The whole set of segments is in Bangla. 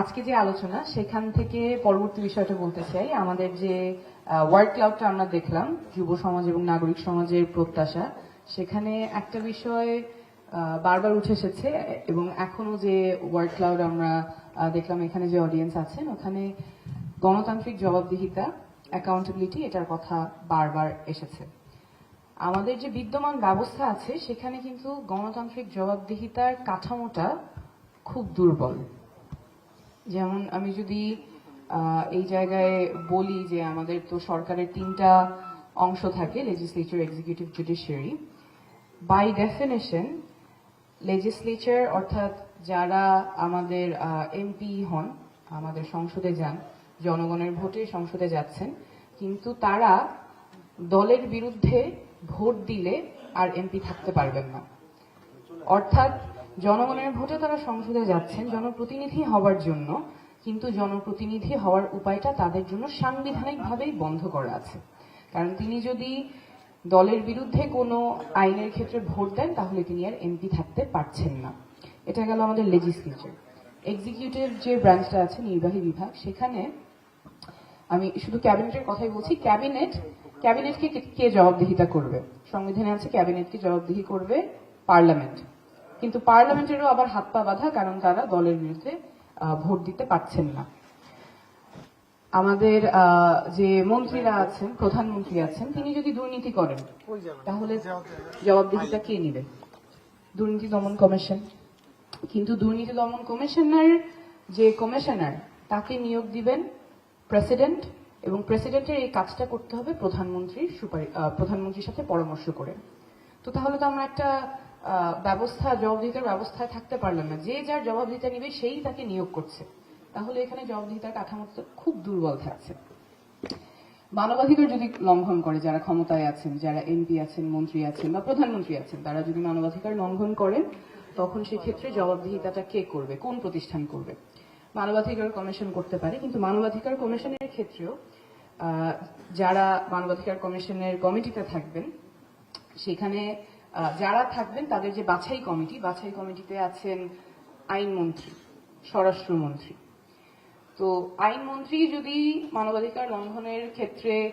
আজকে যে আলোচনা, সেখান থেকে পরবর্তী বিষয়টা বলতে চাই। আমাদের যে ওয়ার্ড ক্লাবটা আমরা দেখলাম, যুব সমাজ এবং নাগরিক সমাজের প্রত্যাশা, সেখানে একটা বিষয় বারবার উঠে এসেছে এবং এখনও যে ওয়ার্ড ক্লাউড আমরা দেখলাম, এখানে যে অডিয়েন্স আছেন, ওখানে গণতান্ত্রিক জবাবদিহিতা অ্যাকাউন্টেবিলিটি এটার কথা বারবার এসেছে। আমাদের যে বিদ্যমান ব্যবস্থা আছে, সেখানে কিন্তু গণতান্ত্রিক জবাবদিহিতার কাঠামোটা খুব দুর্বল। যেমন আমি যদি এই জায়গায় বলি যে আমাদের তো সরকারের তিনটা অংশ থাকে legislature executive judiciary by definition legislature অর্থাৎ যারা আমাদের এমপি হন, আমাদের সংসদে যান, জনগণের ভোটে সংসদে যাচ্ছেন, কিন্তু তারা দলের বিরুদ্ধে ভোট দিলে আর এমপি থাকতে পারবেন না। অর্থাৎ জনগণের ভোটে তারা সংসদে যাচ্ছেন, জনপ্রতিনিধি হওয়ার জন্য। কিন্তু জনপ্রতিনিধি হওয়ার উপায়টা তাদের জন্য সাংবিধানিকভাবেই বন্ধ করা আছে। কারণ তিনি যদি দলের বিরুদ্ধে কোনো আইনের ক্ষেত্রে ভোট দেন, তাহলে তিনি আর এমপি থাকতে পারছেন না। এটা গেল আমাদের লেজিসলেচার এক্সিকিউটিভ যে ব্রাঞ্চটা আছে, নির্বাহী বিভাগ, সেখানে আমি শুধু ক্যাবিনেটের কথাই বলছি, ক্যাবিনেট, ক্যাবিনেটকে কে- জবাবদিহিতা করবে? সংবিধানে আছে ক্যাবিনেটকে জবাবদিহি করবে পার্লামেন্ট। কিন্তু পার্লামেন্টেরও আবার হাত পা বাঁধা কারণ তারা দলের বিরুদ্ধে ভোট দিতে পারছেন না। আমাদের যে মন্ত্রীরা আছেন প্রধানমন্ত্রী আছেন তিনি যদি দুর্নীতি করেন তাহলে জবাবদিহিতা কে নেবে? দুর্নীতি দমন কমিশন। কিন্তু দুর্নীতি দমন কমিশনার যে কমিশনার তাকে নিয়োগ দিবেন প্রেসিডেন্ট এবং প্রেসিডেন্টের এই কাজটা করতে হবে প্রধানমন্ত্রীর সুপারি প্রধানমন্ত্রীর সাথে পরামর্শ করে। তো তাহলে তো আমরা একটা ব্যবস্থা জবাবদিহিতার ব্যবস্থায় থাকতে পারলেন না। যে যার জবাবদিহিতা নিবে, সেই তাকে নিয়োগ করছে। তাহলে এখানে জবাবদিহিতার কাঠামোটা তো খুব দুর্বল থাকছে। মানবাধিকার যদি লঙ্ঘন করে, যারা ক্ষমতায় আছেন, যারা এমপি আছেন, মন্ত্রী আছেন, বা প্রধানমন্ত্রী আছেন, তারা যদি মানবাধিকার লঙ্ঘন করেন, তখন সেক্ষেত্রে জবাবদিহিতাটা কে করবে? কোন প্রতিষ্ঠান করবে? মানবাধিকার কমিশন করতে পারে, কিন্তু মানবাধিকার কমিশনের ক্ষেত্রেও যারা মানবাধিকার কমিশনের কমিটিতে থাকবেন, সেখানে যারা থাকবেন তাদের যে বাছাই কমিটি, বাছাই কমিটিতে আছেন আইনমন্ত্রী স্বরাষ্ট্রমন্ত্রী তো আইনমন্ত্রী যদি মানবাধিকার লঙ্ঘনের ক্ষেত্রে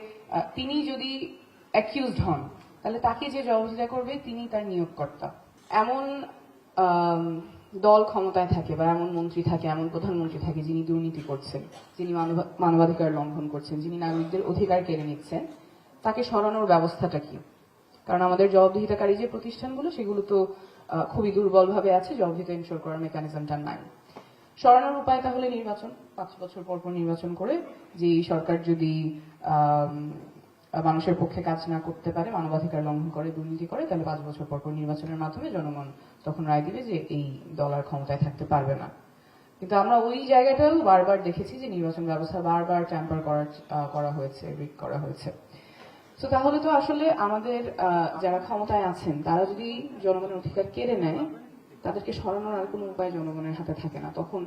তিনি যদি অ্যাকিউজড হন, তাহলে তাকে যে জবাবদিহিতা করবে, তিনি তার নিয়োগকর্তা। এমন দল ক্ষমতায় থাকে বা এমন মন্ত্রী থাকে, এমন প্রধানমন্ত্রী থাকে যিনি দুর্নীতি করছেন, যিনি মানব- মানবাধিকার লঙ্ঘন করছেন, যিনি নাগরিকদের অধিকার কেড়ে নিচ্ছেন, তাকে সরানোর ব্যবস্থাটা কি? কারণ আমাদের জবাবদিহিতাকারী যে প্রতিষ্ঠানগুলো, সেগুলো তো খুবই দুর্বলভাবে আছে। জবাবদিহিতা ইনশোর করার মেকানিজমটা নাই। সরানোর উপায় তাহলে নির্বাচন। পাঁচ বছর পর পর নির্বাচন করে যে সরকার যদি মানুষের পক্ষে কাজ না করতে পারে, মানবাধিকার লঙ্ঘন করে, দুর্নীতি করে, তাহলে পাঁচ বছর পর পর নির্বাচনের মাধ্যমে জনগণ তখন রায় দিবে যে এই দল আর ক্ষমতায় থাকতে পারবে না। কিন্তু আমরা ওই জায়গাটাও বারবার দেখেছি যে নির্বাচন ব্যবস্থা বারবার ট্যাম্পার করা করা হয়েছে রিক করা হয়েছে। তো তাহলে তো আসলে আমাদের যারা ক্ষমতায় আছেন, তারা যদি জনগণের অধিকার কেড়ে নেয়, তাদেরকে সরানোর আর কোনো উপায় জনগণের হাতে থাকে না। তখন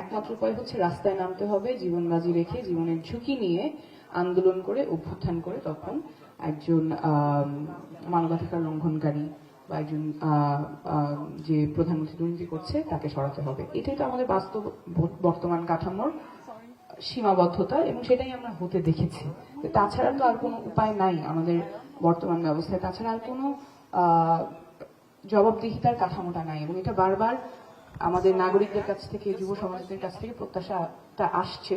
একমাত্র উপায় হচ্ছে রাস্তায় নামতে হবে, জীবন বাজি রেখে জীবনের ঝুঁকি নিয়ে আন্দোলন করে, অভ্যুত্থান করে তখন একজন মানবাধিকার লঙ্ঘনকারী বা একজন যে প্রধানমন্ত্রী দুর্নীতি করছে, তাকে সরাতে হবে। এটাই তো আমাদের বাস্তব বর্তমান কাঠামোর সীমাবদ্ধতা এবং সেটাই আমরা হতে দেখেছি। তাছাড়া তো আর কোনো উপায় নাই আমাদের বর্তমান ব্যবস্থায়। তাছাড়া আর কোনো জবাবদিহিতার কাঠামোটা নাই এবং এটা বারবার আমাদের নাগরিকদের কাছ থেকে, যুব সমাজদের কাছ থেকে প্রত্যাশাটা আসছে।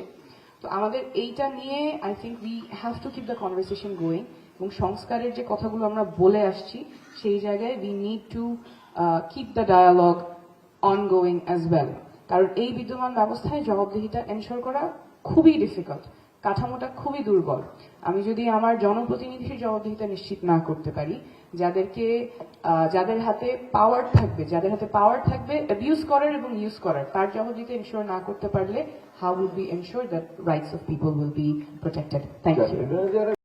তো আমাদের এইটা নিয়ে I think we have to keep the conversation going এবং সংস্কারের যে কথাগুলো আমরা বলে আসছি, সেই জায়গায় we need to keep the dialogue ongoing as well কারণ এই বিদ্যমান ব্যবস্থায় জবাবদিহিতা এনশোর করা খুবই ডিফিকাল্ট কাঠামোটা খুবই দুর্বল। আমি যদি আমার জনপ্রতিনিধির জবাবদিহিতা নিশ্চিত না করতে পারি যাদেরকে যাদের হাতে পাওয়ার থাকবে যাদের হাতে পাওয়ার থাকবে অ্যাবিউজ করার এবং ইউজ করার তার জবাবদিহিতা এনশিওর না করতে পারলে how will be ensure that rights of people will be protected thank you